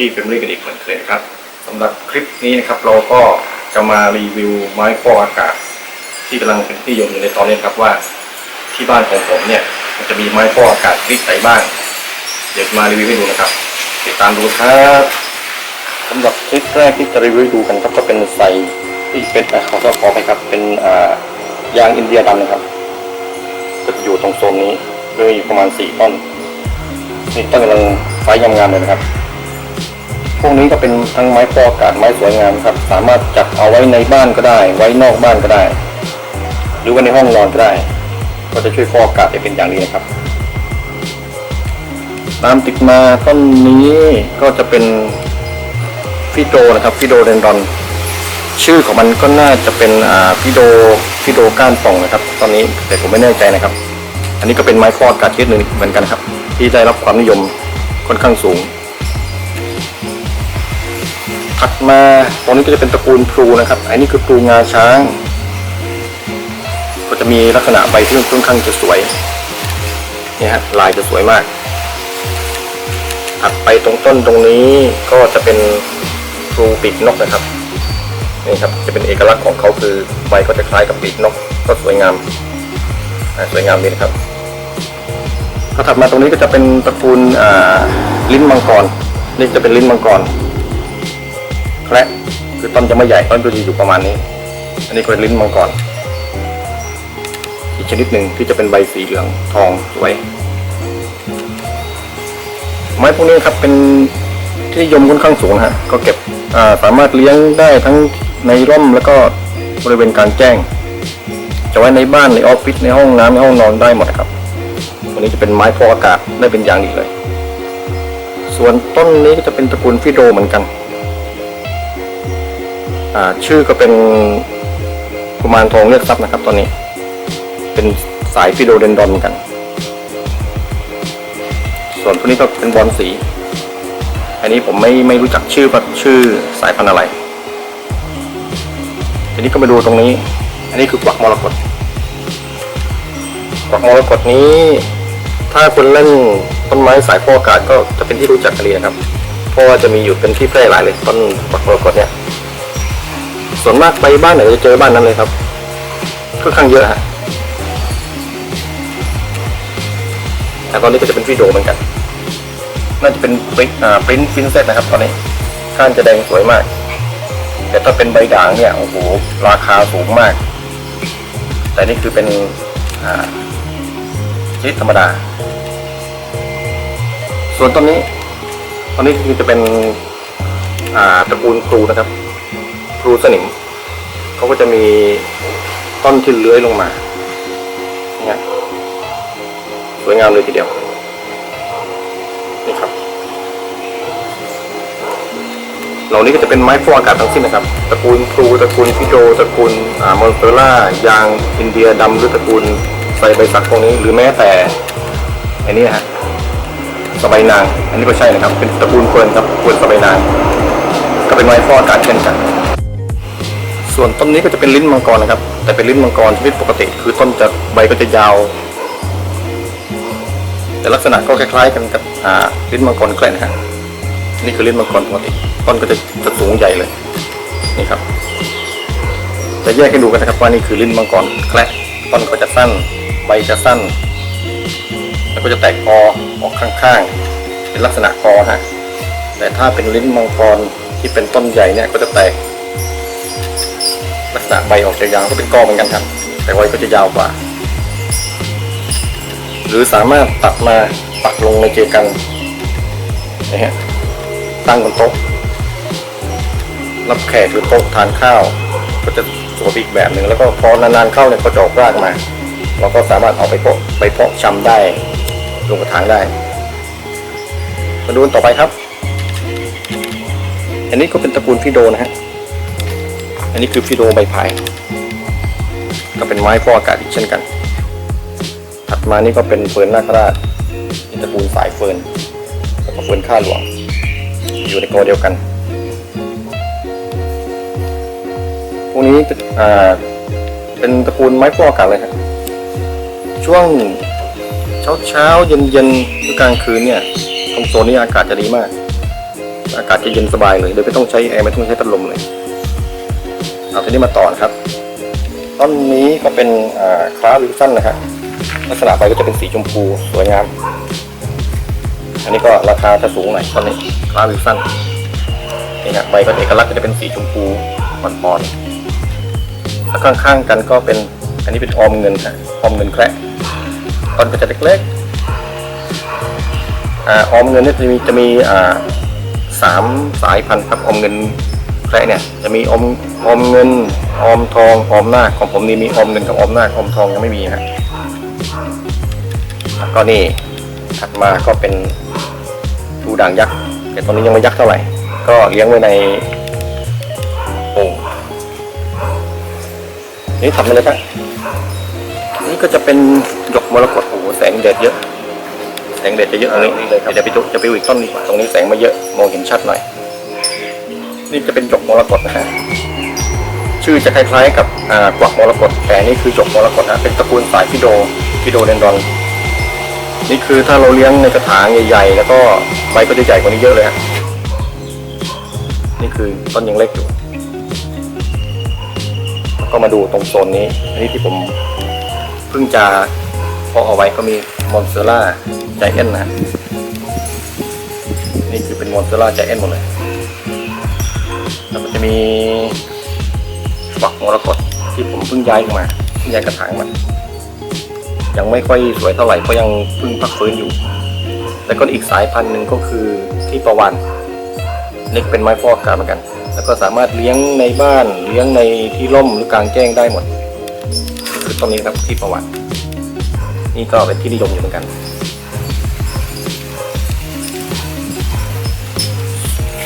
ช่องเจ็กกี้เป็นเรื่องกันอีกเหมือนเคยนะครับสำหรับคลิปนี้นะครับเราก็จะมารีวิวไม้ฟอกอากาศ ที่กำลังเป็นที่นิยมอยู่ในตอนนี้ครับว่า ที่บ้านของผมเนี่ยมันจะมีไม้ฟอกอากาศชนิดไหนบ้าง เดี๋ยวมารีวิวให้ดูนะครับ ติดตามดูครับสำหรับคลิปแรกที่จะรีวิวดูกันครับก็เป็นไซที่เป็นอะขอขอไปครับเป็นอ่ายางอินเดียดำนะครับก็จะอยู่ตรงโซนนี้เลยประมาณสี่ต้นนี่ต้นกำลังไฟงามๆเลยนะครับ พวกนี้ก็เป็นทั้งไม้ฟอกอากาศไม้สวยงามครับ สามารถจัดเอาไว้ในบ้านก็ได้ ไว้นอกบ้านก็ได้ หรือไว้ในห้องนอนก็ได้ ก็จะช่วยฟอกอากาศได้เป็นอย่างดีนะครับตามติดมาต้นนี้ก็จะเป็นฟิโดนะครับฟิโดเดนดอน ชื่อของมันก็น่าจะเป็นอ่าฟิโดฟิโดก้านป่องนะครับ ตอนนี้แต่ผมไม่แน่ใจนะครับ อันนี้ก็เป็นไม้ฟอกอากาศชนิดหนึ่งเหมือนกันครับ ที่ได้รับความนิยมค่อนข้างสูง ถัดมาตรงนี้ก็จะเป็นตระกูลพลูนะครับ อันนี้คือพลูงาช้าง ก็จะมีลักษณะใบที่ค่อนข้างจะสวยเนี่ยฮะลายจะสวยมากถัดไปตรงต้นตรงนี้ก็จะเป็นพลูปีกนกนะครับนี่ครับจะเป็นเอกลักษณ์ของเขาคือใบก็จะคล้ายกับปีกนก ก็สวยงามสวยงามดีนะครับก็ถัดมาตรงนี้ก็จะเป็นตระกูลลิ้นมังกรนี่จะเป็นลิ้นมังกร แคระคือต้นจะไม่ใหญ่ต้นก็จะอยู่ประมาณนี้ อันนี้ก็เป็นลิ้นมังกรอีกชนิดหนึ่งที่จะเป็นใบสีเหลืองทองสวย ไม้พวกนี้ครับเป็นที่ยมค่อนข้างสูงฮะก็เก็บาสามารถเลี้ยงได้ทั้งในร่มแล้วก็บริเวณกลางแจ้ง จะไว้ในบ้านในออฟฟิศในห้องน้ำในห้องนอนได้หมดครับตัวนี้จะเป็นไม้ฟอกอากาศได้เป็นอย่างดีเลย ส่วนต้นนี้ก็จะเป็นตระกูลฟิโดเหมือนกัน ชื่อก็เป็นกุมารทองเลือกทรัพย์นะครับ ตอนนี้ เป็นสายฟิโดเดนดอนเหมือนกัน ส่วนตัวนี้ก็เป็นบอลสี อันนี้ผมไม่ไม่รู้จักชื่อชื่อสายพันธุ์อะไรทีนี้ก็มาดูตรงนี้ อันนี้คือกวักมรกตกวักมรกตนี้ ถ้าคุณเล่นต้นไม้สายฟอกอากาศก็จะเป็นที่รู้จักกันดีนะครับ เพราะว่าจะมีอยู่เป็นที่แพร่หลายเลยต้นกวักมรกตเนี่ย ส่วนมากไปบ้านไหนจะเจอบ้านนั้นเลยครับค่อนข้างเยอะฮะแต่ตอนนี้ก็จะเป็นวิดีโอเหมือนกัน น่าจะเป็นปริอ่าปริ้นฟินเซตนะครับ ตอนนี้ข้างจะแดงสวยมาก แต่ถ้าเป็นใบด่างเนี่ยโอ้โหราคาสูงมาก แต่นี่คือเป็นอ่าชนิดธรรมดา ส่วนต้นนี้ต้นนี้คือจะเป็นตระกูลครูนะครับ ครูสนิมเขาก็จะมีต้นที่เลื้อยลงมาเนี่ยสวยงามเลยทีเดียวนี่ครับเหล่านี้ก็จะเป็นไม้ฟอกอากาศทั้งสิ้นนะครับ ตระกูลครูตระกูลฟิโดตระกูลมอนเตอร่ายางอินเดียดำหรือตระกูลไซใบสักพวกนี้ หรือแม้แต่อันนี้ฮะสบายนาง อันนี้ก็ใช่นะครับ เป็นตระกูลเฟิร์นครับเฟิร์นสบายนาง ก็เป็นไม้ฟอกอากาศเช่นกัน ส่วนต้นนี้ก็จะเป็นลิ้นมังกรนะครับ แต่เป็นลิ้นมังกรชนิดปกติ คือต้นจะใบก็จะยาว แต่ลักษณะก็คล้ายๆกันกับลิ้นมังกรแกล้นะฮะนี่คือลิ้นมังกรปกติ ต้นก็จะจะสูงใหญ่เลย นี่ครับ จะแยกให้ดูกันนะครับว่านี่คือลิ้นมังกรแคระต้นก็จะสั้น ใบจะสั้น แล้วก็จะแตกกอออกข้างๆ เป็นลักษณะกอฮะ แต่ถ้าเป็นลิ้นมังกรที่เป็นต้นใหญ่เนี่ยก็จะแตก ลักษณะใบออกจะยาวก็เป็นกอเหมือนกันครับ แต่ใบก็จะยาวกว่า หรือสามารถตัดมาปักลงในเจกันนะฮะตั้งบนโต๊ะรับแขกหรือโต๊ะทานข้าว ก็จะสวยอีกแบบหนึ่งแล้วก็พอนานๆเข้าเนี่ยก็จะออกรากมาเราก็สามารถเอาไปเพาะไปเพาะชำได้ลงกระถางได้ มาดูต่อไปครับ อันนี้ก็เป็นตระกูลฟิโดนะฮะ อันนี้คือฟิโดใบพายก็เป็นไม้ฟอกอากาศอีกเช่นกัน ถัดมานี่ก็เป็นเฟิร์นนาคราชเป็นตระกูลสายเฟิร์นแล้วก็เฟิร์นข้าหลวง อยู่ในกอเดียวกันพวกนี้เป็นตระกูลไม้ฟอกอากาศเลยครับช่วงเช้าเช้าเย็นเย็นหรือกลางคืนเนี่ยตรงโซนนี้อากาศจะดีมาก อากาศจะเย็นสบายเลยโดยไม่ต้องใช้แอร์ไม่ต้องใช้พัดลมเลย เอาทีนี้มาต่อนะครับต้นนี้ก็เป็นคล้าวิลสันนะครับลักษณะใบก็จะเป็นสีชมพูสวยงาม อันนี้ก็ราคาจะสูงหน่อยต้นนี้คล้าวิลสันนี่นะใบก็เอกลักษณ์ก็จะเป็นสีชมพูอ่อนๆแล้วข้างๆกันก็เป็นอันนี้เป็นออมเงินฮะออมเงินแคระต้นก็จะเล็กๆออมเงินนี่จะมีจะมีสามสายพันธุ์ครับออมเงิน แคระเนี่ยจะมีอมอมเงินอมทองออมนาคของผมนี่มีออมเงินกับออมนาคอมทองยังไม่มีฮะแล้วก็นี่ถัดมาก็เป็นทูด่างยักษ์แต่ตอนนี้ยังไม่ยักษ์เท่าไหร่ ก็เลี้ยงไว้ในโอ่งนี่ทำมาเลยครับนี่ก็จะเป็นหยกมรกตโอ้โหแสงแดดเยอะ แสงแดดจะเยอะตรงนี้เลยครับเดี๋ยวไปดูจะไปดูอีกต้นดีกว่าตรงนี้แสงมาเยอะมองเห็นชัดหน่อย นี่จะเป็นหยกมรกตนะฮะชื่อจะคล้ายๆกับอ่ากวักมรกตแต่นี่คือหยกมรกตนะเป็นตระกูลสายฟิโดฟิโดเดนดอนนี่คือถ้าเราเลี้ยงในกระถางใหญ่ๆแล้วก็ใบก็จะใหญ่กว่านี้เยอะเลยฮะนี่คือต้นยังเล็กอยู่แล้วก็มาดูตรงโซนนี้ อันนี้ที่ผมเพิ่งจะเพาะเอาไว้ก็มีมอนเซล่าใจแอนนะนี่คือเป็นมอนเซล่าใจแอนหมดเลย มีฝักมรกตที่ผมเพิ่งย้ายมาเพิ่งย้ายกระถางมายังไม่ค่อยสวยเท่าไหร่เพราะยังเพิ่งพักฟื้นอยู่ แล้วก็อีกสายพันธุ์หนึ่งก็คือที่ประวันนี่เป็นไม้ฟอกอากาศเหมือนกัน แล้วก็สามารถเลี้ยงในบ้านเลี้ยงในที่ร่มหรือกลางแจ้งได้หมด คือต้นนี้ครับที่ประวันนี่ก็เป็นที่นิยมอยู่เหมือนกัน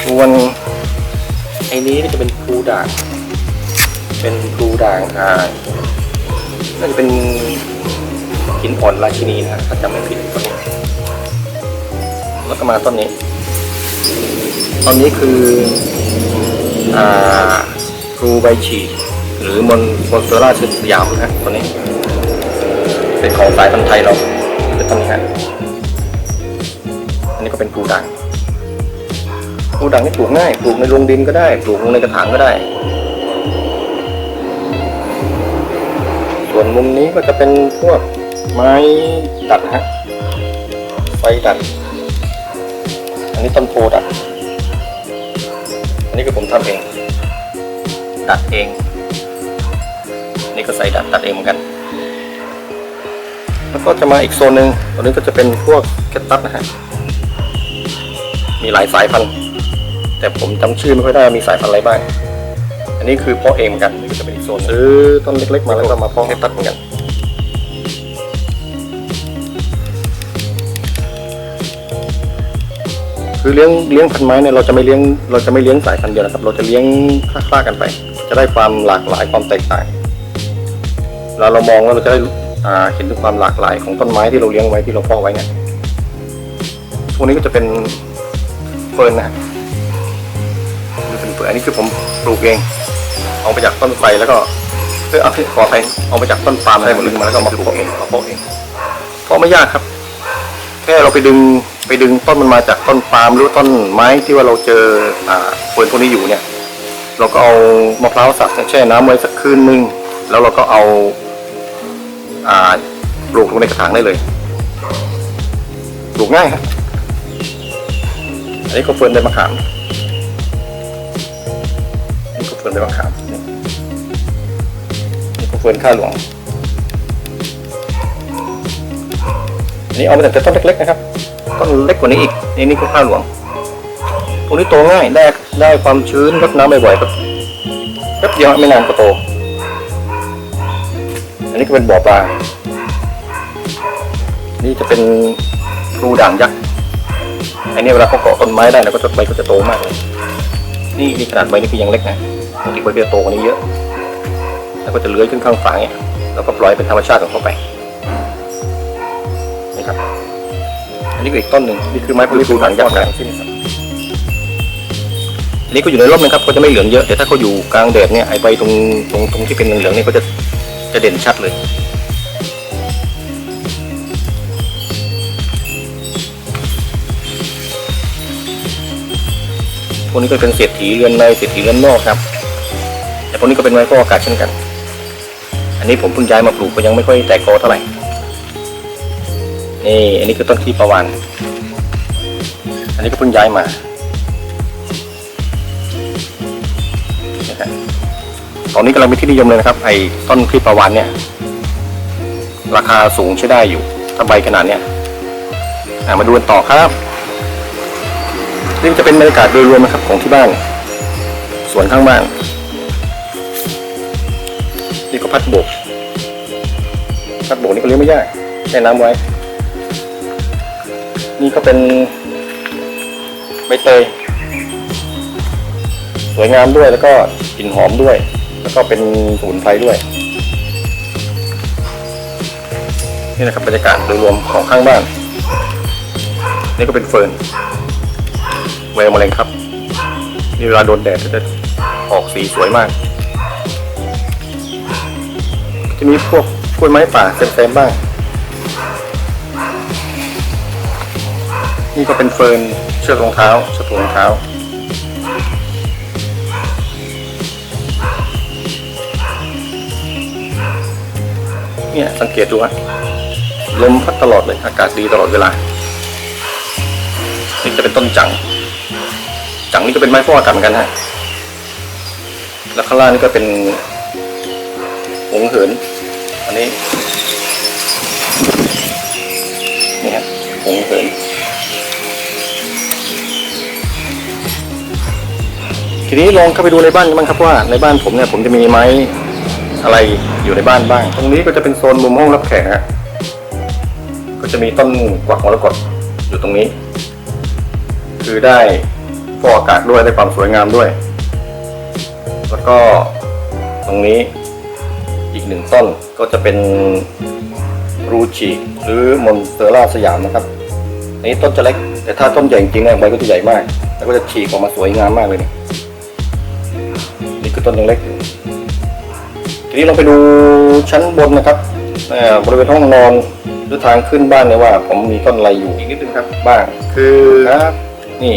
ส่วน อ้นี้ก็จะเป็นครูด่าง เป็นครูด่างอ่าน่าจะเป็นหินอ่อนราชินีนะถ้าจำไม่ผิดต้นนี้แล้วก็มาต้นนี้ต้นนี้คืออ่าครูใบฉีดหรือมอนมอนเซอร่าชื่อสยามนะต้นนี้ เป็นของสายพันธุ์ไทยเราเป็นต้นนี้ฮะอันนี้ก็เป็นครูด่าง ปลูกด่างนี่ปลูกง่ายปลูกในโรงดินก็ได้ปลูกในกระถางก็ได้ ส่วนมุมนี้ก็จะเป็นพวกไม้ดัดฮะไฟดัด อันนี้ต้นโพดัด อันนี้ก็ผมทำเอง ดัดเอง นี่ก็ใส่ดัดตัดเองเหมือนกัน แล้วก็จะมาอีกโซนหนึ่งตรงนี้ก็จะเป็นพวกแคตตัสนะฮะมีหลายสายพันธุ์ แต่ผมจำชื่อไม่ค่อยได้มีสายพันธุ์อะไรบ้าง อันนี้คือเพาะเองเหมือนกันนี่ก็จะเป็นอีกโซนซื้อต้นเล็กๆมาแล้วก็มาเพาะให้ตัดเหมือนกันคือเลี้ยงเลี้ยงพันไม้เนี่ยเราจะไม่เลี้ยงเราจะไม่เลี้ยงสายพันธุ์เดียวนะครับ เราจะเลี้ยงคล้าๆกันไป จะได้ความหลากหลายความแตกต่างเราเรามองแล้วเราจะได้เห็นถึงความหลากหลายของต้นไม้ที่เราเลี้ยงไว้ที่เราเพาะไว้เนี่ยพวกนี้ก็จะเป็นเฟิร์นนะ อกอันนี้คือผมปลูกเองเอาไปจากต้นไทรแล้วก็เออเอาขอไปเอามาจากต้นปาล์มอะไรหมดเลยมาแล้วก็มาปลูกเองเอาเพาะเองเพราะไม่ยากครับ แค่เราไปดึงไปดึงต้นมันมาจากต้นปาล์มหรือต้นไม้ที่ว่าเราเจออ่าเฟิร์นพวกนี้อยู่เนี่ย เราก็เอามะพร้าวสับแช่น้ำไว้สักคืนนึงแล้วเราก็เอาอ่าปลูกลงในกระถางได้เลยปลูกง่ายครับอันนี้ก็เฟิร์นใบมะขาม เฟิร์นใบมะขามนี่นี่ก็เฟิร์นข้าหลวงอันนี้เอามาจากต้นเล็กๆนะครับต้นเล็กกว่านี้อีกนี่นี่ก็ข้าหลวงพวกนี้โตง่ายได้ได้ความชื้นรดน้ำบ่อยๆครับแป๊บเดียวไม่นานก็โต อันนี้ก็เป็นบ่อปลา นี่จะเป็นรูด่างยักษ์ อันนี้เวลาเขาเกาะต้นไม้ได้แล้วก็จะใบก็จะโตมากเลยนี่นี่ขนาดใบนี่คือยังเล็กนะ ปกติใบจะโตกว่านี้เยอะ แล้วก็จะเลื้อยขึ้นข้างฝาเนี่ยแล้วก็ปล่อยเป็นธรรมชาติของเขาไปนี่ครับ อันนี้ก็อีกต้นหนึ่งนี่คือไม้พลูหางยักษ์นะอันนี้ก็อยู่ในร่มนะครับก็จะไม่เหลืองเยอะแต่ถ้าเขาอยู่กลางแดดเนี่ยไอใบตรงตรงตรงที่เป็นเหลืองๆเนี่ยก็จะจะเด่นชัดเลยอวกนี้ก็เป็นเศรษฐีเรือนในเศรษฐีเรือนนอกครับ แต่พวกนี้ก็เป็นไม้ฟอกอากาศเช่นกัน อันนี้ผมเพิ่งย้ายมาปลูกก็ยังไม่ค่อยแตกกอเท่าไหร่ นี่ อันนี้คือต้นขี้ประวานอันนี้ก็เพิ่งย้ายมานะครับตอนนี้กำลังเป็นที่นิยมเลยนะครับ ไอ้ต้นขี้ประวานเนี่ย ราคาสูงใช้ได้อยู่ถ้าใบขนาดเนี้ยมาดูกันต่อครับนี่จะเป็นบรรยากาศโดยรวมนะครับของที่บ้าน สวนข้างบ้าน ก็พัดโบก พัดโบกนี่ก็เลี้ยงไม่ยากแช่น้ำไว้ นี่ก็เป็นใบเตย สวยงามด้วยแล้วก็กลิ่นหอมด้วย แล้วก็เป็นสมุนไพรด้วย นี่นะครับบรรยากาศโดยรวมของข้างบ้าน นี่ก็เป็นเฟิร์นแววมะเร็งครับ นี่เวลาโดนแดดจะออกสีสวยมาก จะมีพวกกล้วยไม้ป่าเต็มๆบ้าง นี่ก็เป็นเฟิร์นเชือกรองเท้าเชือกถุงรองเท้า เนี่ยสังเกตดูฮะลมพัดตลอดเลยอากาศดีตลอดเวลา นี่จะเป็นต้นจัง จังนี่ก็เป็นไม้ฟอกอากาศเหมือนกันฮะแล้วข้างล่างนี่ก็เป็น หงเหิน อันนี้นี่ฮะหงเหินทีนี้ลองเข้าไปดูในบ้านกันบ้างครับว่าในบ้านผมเนี่ยผมจะมีไม้อะไรอยู่ในบ้านบ้าง ตรงนี้ก็จะเป็นโซนมุมห้องรับแขกฮะก็จะมีต้นกวักมรกตอยู่ตรงนี้ คือได้ฟอกอากาศด้วยได้ความสวยงามด้วย แล้วก็ตรงนี้ อีกหนึ่งต้นก็จะเป็นรูชิหรือมอนสเตอร่าสยามนะครับอันนี้ต้นจะเล็ก แต่ถ้าต้นใหญ่จริงๆเนี่ยใบก็จะใหญ่มาก แล้วก็จะฉีกออกมาสวยงามมากเลยเนี่ยนี่คือต้นยังเล็กอยู่ทีนี้เราไปดูชั้นบนนะครับเอ่อบริเวณห้องนอนหรือทางขึ้นบ้านเนี่ยว่า ผมมีต้นอะไรอยู่อีกนิดนึงครับ บ้าง คือครับนี่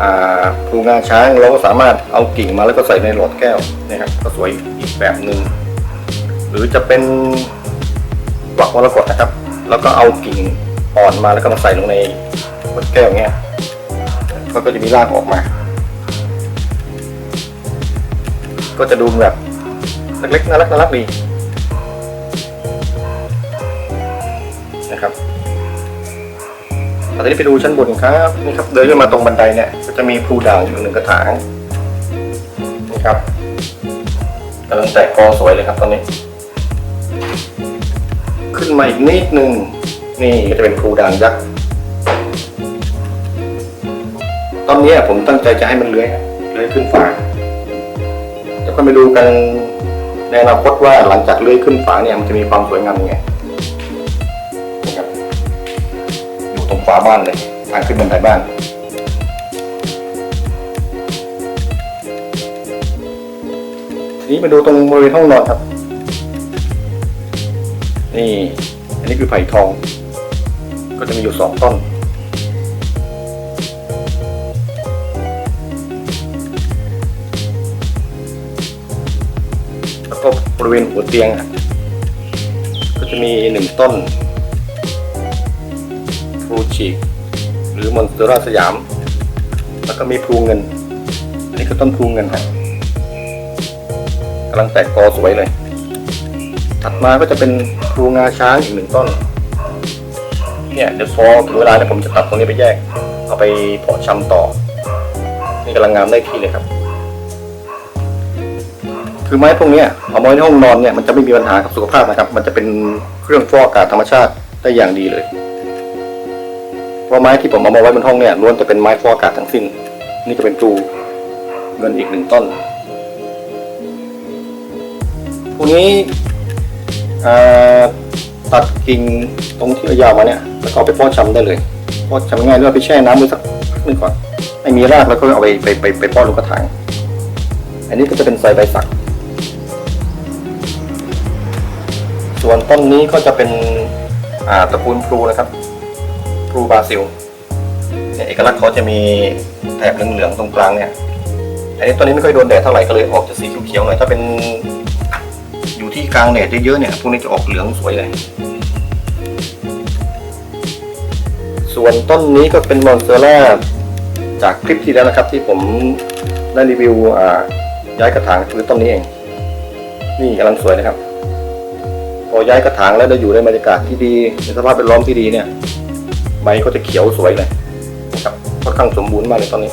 อ่าพลูงาช้างเราก็สามารถเอากิ่งมาแล้วก็ใส่ในหลอดแก้วนะครับก็สวยอีกแบบหนึ่ง หรือจะเป็นกวักมรกตนะครับ แล้วก็เอากิ่งอ่อนมาแล้วก็มาใส่ลงในขวดแก้วเงี้ยก็ก็จะมีรากออกมา ก็จะดูแบบเล็กๆน่ารักน่ารักดีนะครับตอนนี้ไปดูชั้นบนครับนี่ครับเดินขึ้นมาตรงบันไดเนี่ยก็จะมีพลูด่างอยู่หนึ่งกระถางนี่ครับกำลังแตกกอสวยเลยครับตอนนี้ นมาอีกนิดนึง นี่ก็จะเป็นพลูด่างยักษ์ตอนนี้ผมตั้งใจจะให้มันเลื้อยเลื้อยขึ้นฟ้าจะก็ไปดูกันในอนาคตว่าหลังจากเลื้อยขึ้นฝาเนี่ยมันจะมีความสวยงามยังไงนะครับอยู่ตรงฝาบ้านเลยทางขึ้นบันไดบ้าน ทีนี้มาดูตรงบริเวณห้องนอนครับ นี่ อันนี้คือไผ่ทอง ก็จะมีอยู่สองต้น แล้วก็บริเวณหัวเตียง ก็จะมีหนึ่งต้นพลูชีก หรือมอนสเตอร่าสยาม แล้วก็มีพลูเงิน อันนี้ก็ต้นพลูเงินครับกำลังแตกกอสวยเลย ถัดมาก็จะเป็นพลูงาช้างอีกหนึ่งต้น เนี่ยเดี๋ยวพอถึงเวลาเนี่ยผมจะตัดตรงนี้ไปแยก เอาไปเพาะชำต่อ นี่กำลังงามได้ที่เลยครับ คือไม้พวกนี้เอาไว้ในห้องนอนเนี่ยมันจะไม่มีปัญหากับสุขภาพนะครับ มันจะเป็นเครื่องฟอกอากาศธรรมชาติได้อย่างดีเลยเพราะไม้ที่ผมเอามาไว้บนห้องเนี่ยล้วนจะเป็นไม้ฟอกอากาศทั้งสิ้น นี่ก็เป็นตูเงินอีกหนึ่งต้นพวกนี้ ตัดกิ่งตรงที่ยาวมาเนี่ยแล้วก็ไปเพาะชำได้เลยเพาะชำง่ายหรือว่าไปแช่น้ำไว้สักพักหนึงก่อนให้มีรากแล้วก็เอาไปไปไปไปเพาะลงกระถางอันนี้ก็จะเป็นไซใบสัก ส่วนต้นนี้ก็จะเป็นอ่าตระกูลพลูนะครับพลูบราซิลเนี่ยเอกลักษณ์เขาจะมีแถบเหลืองๆตรงกลางเนี่ยอันนี้ตัวนี้ไม่ค่อยโดนแดดเท่าไหร่ก็เลยออกจะสีเขียวๆหน่อยถ้าเป็น ที่กลางแดดเยอะๆเนี่ยพวกนี้จะออกเหลืองสวยเลย ส่วนต้นนี้ก็เป็นมอนเซอร่าจากคลิปที่แล้วนะครับ ที่ผมได้รีวิวอ่าย้ายกระถางคือต้นนี้เอง นี่กำลังสวยนะครับ พอย้ายกระถางแล้วได้อยู่ในบรรยากาศที่ดีในสภาพแวดล้อมที่ดีเนี่ยใบก็จะเขียวสวยเลยครับค่อนข้างสมบูรณ์มากเลยตอนนี้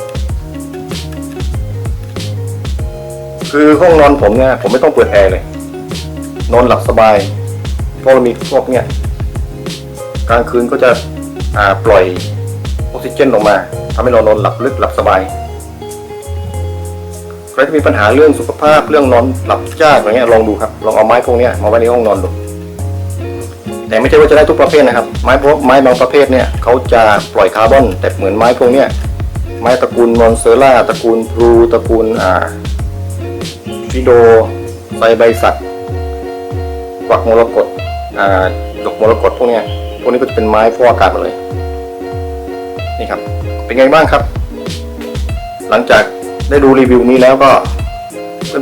คือห้องนอนผมเนี่ยผมไม่ต้องเปิดแอร์เลย นอนหลับสบายเพราะเรามีพวกเนี่ยกลางคืนก็จะอ่าปล่อยออกซิเจนออกมาทำให้เรานอนหลับลึกหลับสบายใครที่มีปัญหาเรื่องสุขภาพเรื่องนอนหลับยากอะไรเงี้ยลองดูครับลองเอาไม้พวกเนี้ยมาไว้ในห้องนอนดูแต่ไม่ใช่ว่าจะได้ทุกประเภทนะครับ ไม้พวกไม้บางประเภทเนี่ยเขาจะปล่อยคาร์บอน แต่เหมือนไม้พวกเนี้ยไม้ตระกูลมอนเซอร่าตระกูลพลูตระกูลอ่าฟิโดไซใบสัตว์ กวักมรกตดอกมรกตพวกนี้พวกนี้ก็จะเป็นไม้ฟอกอากาศหมดเลย นี่ครับ เป็นไงบ้างครับ หลังจากได้ดูรีวิวนี้แล้วก็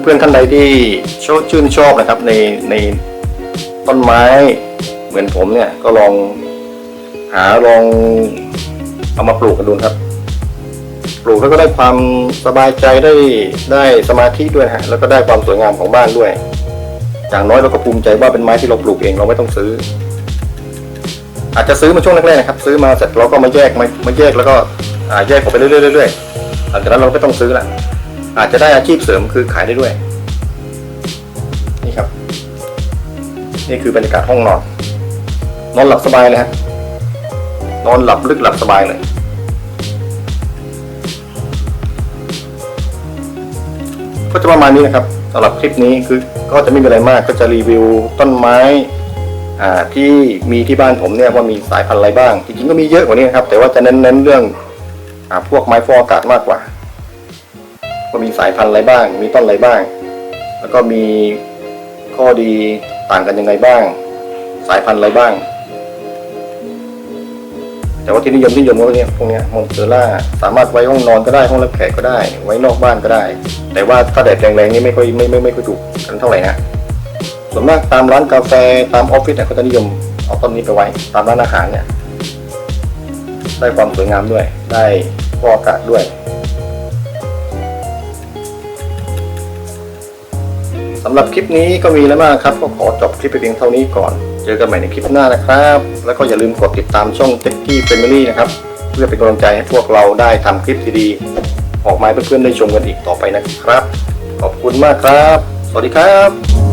เพื่อนๆท่านใดที่ชอบชื่นชอบนะครับ ในในต้นไม้เหมือนผมเนี่ยก็ลองหาลองเอามาปลูกกันดูครับ ปลูกแล้วก็ได้ความสบายใจได้ได้สมาธิด้วยฮะแล้วก็ได้ความสวยงามของบ้านด้วย อย่างน้อยเราก็ภูมิใจว่าเป็นไม้ที่เราปลูกเองเราไม่ต้องซื้อ อาจจะซื้อมาช่วงแรกๆนะครับ ซื้อมาเสร็จเราก็มาแยกมามาแยกแล้วก็อ่าแยกออกไปเรื่อยๆเรื่อยๆหลังจากนั้นเราไม่ต้องซื้อละอาจจะได้อาชีพเสริมคือขายได้ด้วย นี่ครับ นี่คือบรรยากาศห้องนอน นอนหลับสบายเลยฮะนอนหลับลึกหลับสบายเลยก็จะประมาณนี้นะครับ สำหรับคลิปนี้คือก็จะไม่มีอะไรมากก็จะรีวิวต้นไม้อ่าที่มีที่บ้านผมเนี่ยว่ามีสายพันธุ์อะไรบ้าง จริงๆก็มีเยอะกว่านี้ครับ แต่ว่าจะเน้นๆเรื่องอ่าพวกไม้ฟอกอากาศมากกว่าว่ามีสายพันธุ์อะไรบ้าง มีต้นอะไรบ้าง แล้วก็มีข้อดีต่างกันยังไงบ้าง สายพันธุ์อะไรบ้าง แต่ว่าที่นิยมที่นิยมก็เนี่ยพวกนี้มอนเตอร่าสามารถไว้ห้องนอนก็ได้ห้องรับแขกก็ได้ ไว้นอกบ้านก็ได้ แต่ว่าถ้าแดดแรงๆนี่ไม่ค่อยไม่ไม่ไม่ค่อยถูกกันเท่าไหร่นะส่วนมากตามร้านกาแฟตามออฟฟิศเนี่ยก็จะนิยมเอาต้นนี้ไปไว้ ตามร้านอาหารเนี่ยได้ความสวยงามด้วย ได้ฟอกอากาศด้วย สำหรับคลิปนี้ก็มีแล้วมากครับ ก็ขอจบคลิปไปเพียงเท่านี้ก่อน จอกันใหม่ในคลิปหน้านะครับ แล้วก็อย่าลืมกดติดตามช่องเจ็กกี้เฟมิลี่นะครับเพื่อเป็นกำลังใจให้พวกเราได้ทำคลิปดีๆออกมาให้เพื่อนๆได้ชมกันอีกต่อไปนะครับ ขอบคุณมากครับ สวัสดีครับ